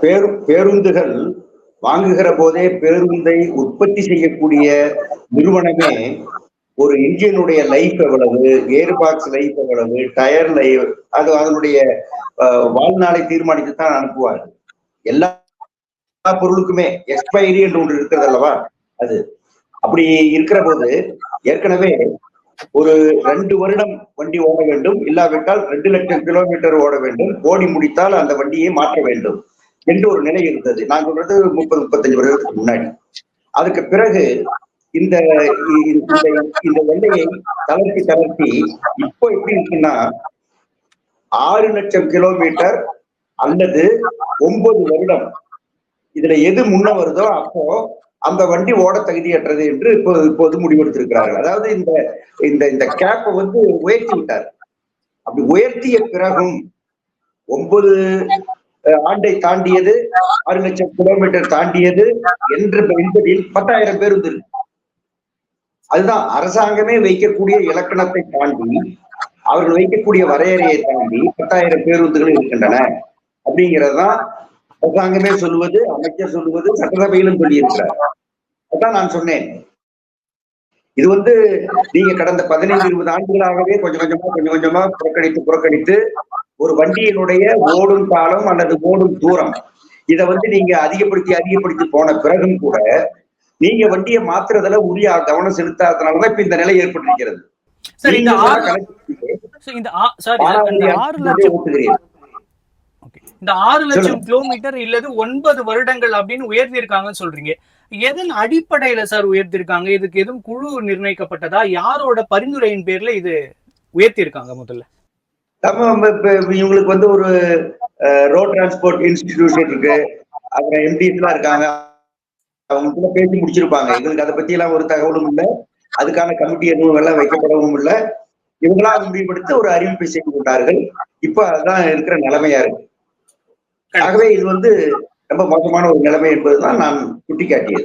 பேரு பேருந்துகள் வாங்குகிற போதே பேருந்தை உற்பத்தி செய்யக்கூடிய நிறுவனமே ஒரு இன்ஜினுடைய லைஃப் எவ்வளவு ஏர் பாக்ஸ் லைஃப் எவ்வளவு டயர் லைஃப் அது அதனுடைய வாழ்நாளை தீர்மானித்து தான் அனுப்புவார் எல்லா பொருளுக்குமே எக்ஸ்பைரி என்று ஒன்று இருக்கிறது அல்லவா? அது. அப்படி இருக்கிற போது ஏற்கனவே ஒரு ரெண்டு வருடம் வண்டி ஓட வேண்டும். இல்லாவிட்டால் ரெண்டு லட்சம் கிலோமீட்டர் ஓட வேண்டும். ஓடி முடித்தால் அந்த வண்டியை மாற்ற வேண்டும். என்று ஒரு நிலை இருந்தது. நான் சொல்றது முப்பது முப்பத்தஞ்சு வருடத்துக்கு முன்னாடி. அதுக்கு பிறகு இந்த இந்த எல்லையை தளர்த்தி தளர்த்தி இப்போ எப்படி இருக்குன்னா ஆறு லட்சம் கிலோமீட்டர் அல்லது ஒன்பது வருடம் இதுல எது முன்ன வருதோ அப்போ அந்த வண்டி ஓட தகுதியற்றது என்று இப்போ இப்போது முடிவெடுத்திருக்கிறார்கள். அதாவது இந்த இந்த இந்த கேப்பை வந்து உயர்த்தி விட்டார். அப்படி உயர்த்திய பிறகும் ஒன்பது ஆண்டை தாண்டியது ஆறு லட்சம் கிலோமீட்டர் தாண்டியது என்று என்பதில் பத்தாயிரம் பேருந்து அதுதான் அரசாங்கமே வைக்கக்கூடிய இலக்கணத்தை தாண்டி அவர்கள் வைக்கக்கூடிய வரையறையை தாண்டி பத்தாயிரம் பேருந்துகள் இருக்கின்றன. அப்படிங்கறதுதான் அரசாங்கமே சொல்லுவது அமைச்சர் சொல்லுவது சட்டசபையிலும் சொல்லியிருக்கிறார். அதான் நான் சொன்னேன். இது வந்து நீங்க கடந்த பதினைந்து இருபது ஆண்டுகளாகவே கொஞ்சம் கொஞ்சமா கொஞ்சம் கொஞ்சமா புறக்கணித்து புறக்கணித்து ஒரு வண்டியினுடைய ஓடும் காலம் அல்லது ஓடும் தூரம். இதை வந்து நீங்க அதிகப்படுத்தி அதிகப்படுத்தி போன பிறகும் கூட நீங்க வண்டியை மாத்துறதுல உரிய கவனம் செலுத்தாததுனாலதான் இப்ப இந்த நிலை ஏற்பட்டிருக்கிறது. இந்த ஆறு லட்சம் கிலோமீட்டர் இல்லது ஒன்பது வருடங்கள் அப்படின்னு உயர்த்திருக்காங்கன்னு சொல்றீங்க. எதன் அடிப்படையில சார் உயர்த்திருக்காங்க இதுக்கு எதுவும் குழு நிர்ணயிக்கப்பட்டதா? யாரோட பரிந்துரையின் பேர்ல இது உயர்த்திருக்காங்க முதல்ல? நம்ம இப்ப- இப்ப இவங்களுக்கு வந்து ஒரு ரோட் டிரான்ஸ்போர்ட் இன்ஸ்டிடியூஷன் இருக்கு. அப்புறம் எம்டிஸ் எல்லாம் இருக்காங்க. அவங்க கூட பேசி முடிச்சிருப்பாங்க. இவங்களுக்கு அதை பத்தி எல்லாம் ஒரு தகவலும் இல்லை. அதுக்கான கமிட்டி எதுவும் எல்லாம் வைக்கப்படவும் இல்லை. இவங்களா முடிவுபடுத்தி ஒரு அறிவிப்பை செய்து கொண்டார்கள். இப்ப அதுதான் இருக்கிற நிலைமையா இருக்கு. ஆகவே இது வந்து ரொம்ப மோசமான ஒரு நிலைமை என்பதுதான் நான் சுட்டிக்காட்டியது.